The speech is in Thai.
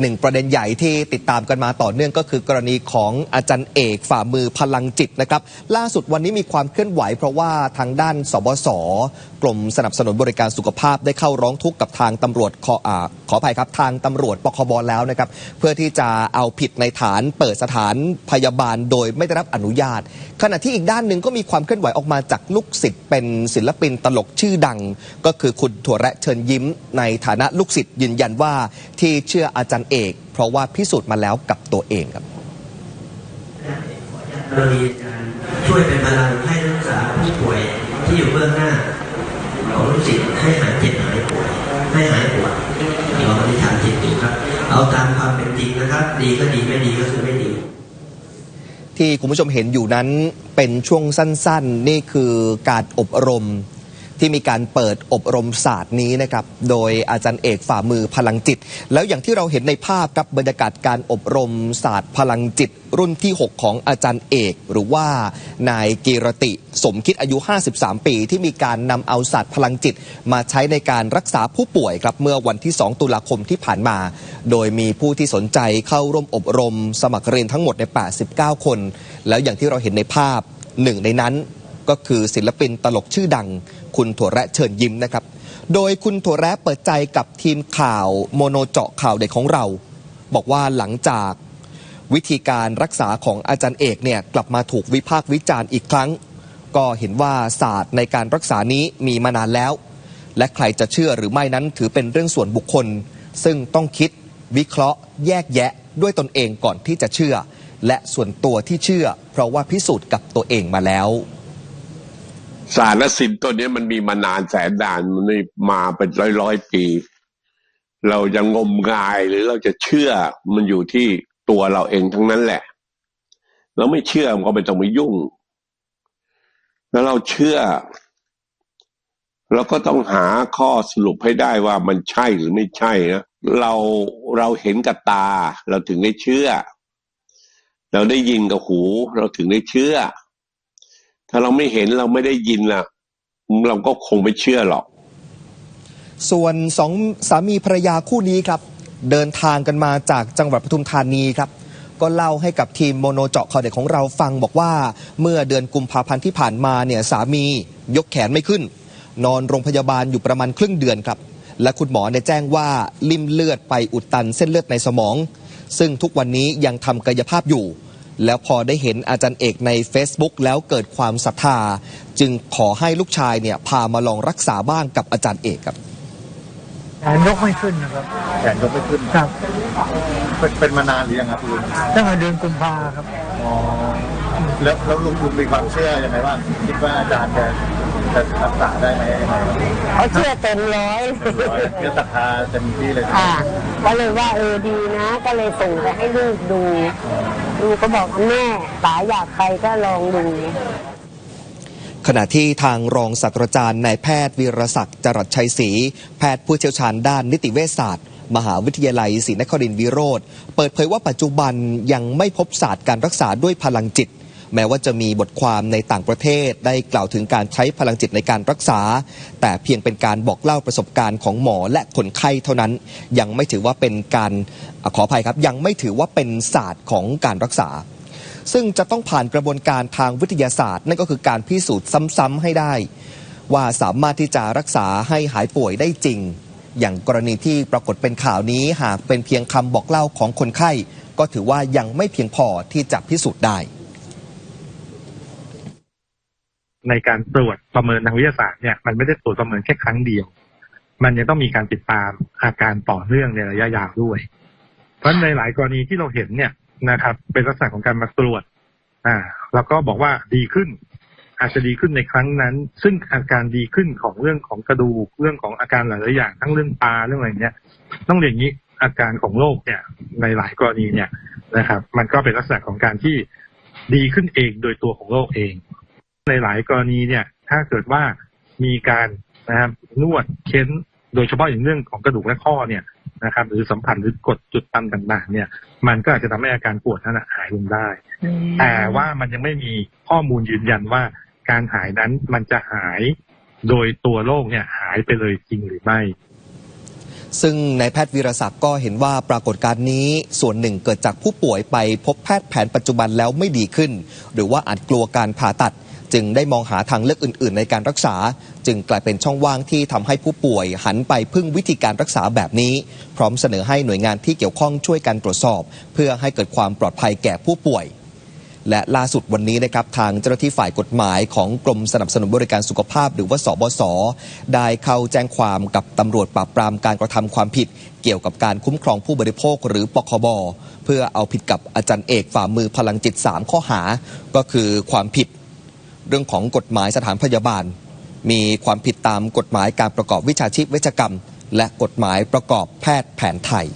หนึ่งประเด็นใหญ่ที่ติดตามกันมาต่อเนื่องก็คือกรณีของอาจารย์เอกฝ่ามือพลังจิตนะครับ ล่าสุดวันนี้มีความเคลื่อนไหว เพราะว่าทางด้านสบสกรมสนับสนุนบริการสุขภาพได้เข้าร้องทุกข์กับทางตำรวจขออาขออภัยครับ ทางตำรวจปคบแล้วนะครับ เพื่อที่จะเอาผิดในฐานเปิดสถานพยาบาลโดยไม่ได้รับอนุญาต ขณะที่อีกด้านหนึ่งก็มีความเคลื่อนไหวออกมาจากลูกศิษย์เป็นศิลปินตลกชื่อดัง ก็คือคุณถั่วแระเชิญยิ้ม ในฐานะลูกศิษย์ยืนยันว่าที่เชื่ออาจารย์เอก เพราะว่าพิสูจน์มาแล้วกับตัวเองครับเรามีการช่วยเป็นพลังให้รักษาผู้ป่วยที่อยู่เบื้องหน้าของลูกศิษย์ให้หายเจ็บหายป่วยให้หายปวดเราอธิษฐานจิตอยู่ครับ เอาตามความเป็นจริงนะครับ ดีก็ดีไม่ดีก็คือไม่ดี ที่คุณผู้ชมเห็นอยู่นั้นเป็นช่วงสั้น ๆ นี่คือการอบรม ที่มีการเปิดอบรมศาสตร์นี้นะครับโดยอาจารย์เอกฝ่ามือพลังจิต แล้วอย่างที่เราเห็นในภาพครับบรรยากาศการอบรมศาสตร์พลังจิต รุ่นที่ 6 ของอาจารย์เอก หรือว่านายกีรติ สมคิดอายุ 53 ปี ที่มีการนำเอาศาสตร์พลังจิต มาใช้ในการรักษาผู้ป่วยครับเมื่อวันที่ 2 ตุลาคมที่ผ่านมา โดยมีผู้ที่สนใจเข้าร่วมอบรม สมัครเรียนทั้งหมดใน 89 คน แล้วอย่างที่เราเห็นในภาพหนึ่งในนั้น ก็คือศิลปินตลกชื่อดัง คุณถั่วแระเชิญยิ้มนะครับ โดยคุณถั่วแระเปิดใจกับทีมข่าวโมโนเจาะข่าวเด็กของเรา บอกว่าหลังจากวิธีการรักษาของอาจารย์เอกเนี่ยกลับมาถูกวิพากษ์วิจารณ์อีกครั้ง ก็เห็นว่าศาสตร์ในการรักษานี้มีมานานแล้ว และใครจะเชื่อหรือไม่นั้นถือเป็นเรื่องส่วนบุคคล ซึ่งต้องคิดวิเคราะห์ แยกแยะด้วยตนเองก่อนที่จะเชื่อ และส่วนตัวที่เชื่อ เพราะว่าพิสูจน์กับตัวเองมาแล้ว ศารและศิลป์ตัวนี้มันมีมานานแสนนานมันม่มาเป็นร้อยร้อยปี เราจะงมงายหรือเราจะเชื่อมันอยู่ที่ตัวเราเองทั้งนั้นแหละ เราไม่เชื่อมันก็ไม่ต้องไปยุ่ง แล้วเราเชื่อ เราก็ต้องหาข้อสรุปให้ได้ว่ามันใช่หรือไม่ใช่นะเราเราเห็นกับตา เราถึงได้เชื่อ เราได้ยินกับหู เราถึงได้เชื่อ ถ้าเราไม่เห็นเราไม่ได้ยินล่ะ เราก็คงไม่เชื่อหรอก ส่วนสองสามีภรรยาคู่นี้ครับ เดินทางกันมาจากจังหวัดปทุมธานีครับ ก็เล่าให้กับทีมโมโนเจาะข่าวเด็กของเราฟังบอกว่า เมื่อเดือนกุมภาพันธ์ที่ผ่านมาเนี่ยสามียกแขนไม่ขึ้น นอนโรงพยาบาลอยู่ประมาณครึ่งเดือนครับ และคุณหมอเนี่ยแจ้งว่าลิ่มเลือดไปอุดตันเส้นเลือดในสมอง ซึ่งทุกวันนี้ยังทำกายภาพอยู่ แล้วพอได้เห็นอาจารย์เอกใน Facebook แล้วเกิดความศรัทธา จึงขอให้ลูกชายเนี่ยพามาลองรักษาบ้างกับอาจารย์เอกครับแขนยกไม่ขึ้นนะครับแขนยกไม่ขึ้นครับเป็นเป็นมานานหรือยังครับลุงตั้งแต่เดือนกุมภาครับอ๋อแล้วแล้วลุงคุณมีความเชื่อยังไงบ้างคิดว่าอาจารย์จะจะรักษาได้ไหมยังไงครับเขาเชื่อเต็มร้อยร้อยเชื่อศรัทธาเต็มที่เลยนะค่ะก็เลยว่าเออดีนะ ก็เลยส่งไปให้ลูกดู ดูก็บอกว่าแม่ป๋าอยากไปก็ลองดูขณะที่ทางรองศาสตราจารย์นายแพทย์วีรศักดิ์จรัสชัยศรีแพทย์ผู้เชี่ยวชาญด้านนิติเวชศาสตร์ มหาวิทยาลัยศรีนครินทร์วิโรธเปิดเผยว่าปัจจุบันยังไม่พบศาสตร์การรักษาด้วยพลังจิต แม้ว่าจะมีบทความในต่างประเทศได้กล่าวถึงการใช้พลังจิตในการรักษา แต่เพียงเป็นการบอกเล่าประสบการณ์ของหมอและคนไข้เท่านั้น ยังไม่ถือว่าเป็นการขออภัยครับ ยังไม่ถือว่าเป็นศาสตร์ของการรักษาซึ่งจะต้องผ่านกระบวนการทางวิทยาศาสตร์ นั่นก็คือการพิสูจน์ซ้ำๆให้ได้ ว่าสามารถที่จะรักษาให้หายป่วยได้จริง อย่างกรณีที่ปรากฏเป็นข่าวนี้หากเป็นเพียงคำบอกเล่าของคนไข้ ก็ถือว่ายังไม่เพียงพอที่จะพิสูจน์ได้ ในการตรวจประเมินทางวิทยาศาสตร์เนี่ยมันไม่ได้ตรวจประเมินแค่ครั้งเดียว มันยังต้องมีการติดตามอาการต่อเนื่องในระยะยาวด้วย เพราะในหลายกรณีที่เราเห็นเนี่ยนะครับ เป็นลักษณะของการมาตรวจ อ่า แล้วก็บอกว่าดีขึ้น อาจจะดีขึ้นในครั้งนั้น ซึ่งอาการดีขึ้นของเรื่องของกระดูกเรื่องของอาการหลายๆอย่างทั้งเรื่องตาเรื่องอะไรเนี้ยต้องเรียนอย่างนี้อาการของโรคเนี่ย ในหลายกรณีเนี่ยนะครับ มันก็เป็นลักษณะของการที่ดีขึ้นเองโดยตัวของโรคเอง ในหลายกรณีเนี่ยถ้าเกิดว่ามีการนะครับนวดเค้นโดยเฉพาะอย่างเรื่องของกระดูกและข้อเนี่ยนะครับหรือสัมผัสหรือกดจุดตันต่างๆ เนี่ย มันก็อาจจะทำให้อาการปวดนั้นนะหายลงได้ แต่ว่ามันยังไม่มีข้อมูลยืนยันว่าการหายนั้นมันจะหายโดยตัวโรคเนี่ยหายไปเลยจริงหรือไม่ ซึ่งนายแพทย์วีรศักดิ์ก็เห็นว่าปรากฏการณ์นี้ส่วนหนึ่งเกิดจากผู้ป่วยไปพบแพทย์แผนปัจจุบันแล้วไม่ดีขึ้น หรือว่าอาจกลัวการผ่าตัด จึงได้มองหาทางเลือกอื่น ๆ ในการรักษา จึงกลายเป็นช่องว่างที่ทำให้ผู้ป่วยหันไปพึ่งวิธีการรักษาแบบนี้ พร้อมเสนอให้หน่วยงานที่เกี่ยวข้องช่วยกันตรวจสอบ เพื่อให้เกิดความปลอดภัยแก่ผู้ป่วยและล่าสุดวันนี้นะครับทางเจ้าหน้าที่ฝ่ายกฎหมายของกรมสนับสนุนบริการสุขภาพ หรือว่าสบศได้เข้าแจ้งความกับตำรวจปราบปรามการกระทำความผิด เกี่ยวกับการคุ้มครองผู้บริโภคหรือปคบเพื่อเอาผิดกับอาจารย์เอกฝ่ามือพลังจิต 3 ข้อหา ก็คือความผิด เรื่องของกฎหมายสถานพยาบาล มีความผิดตามกฎหมายการประกอบวิชาชีพเวชกรรม และกฎหมายประกอบแพทย์แผนไทย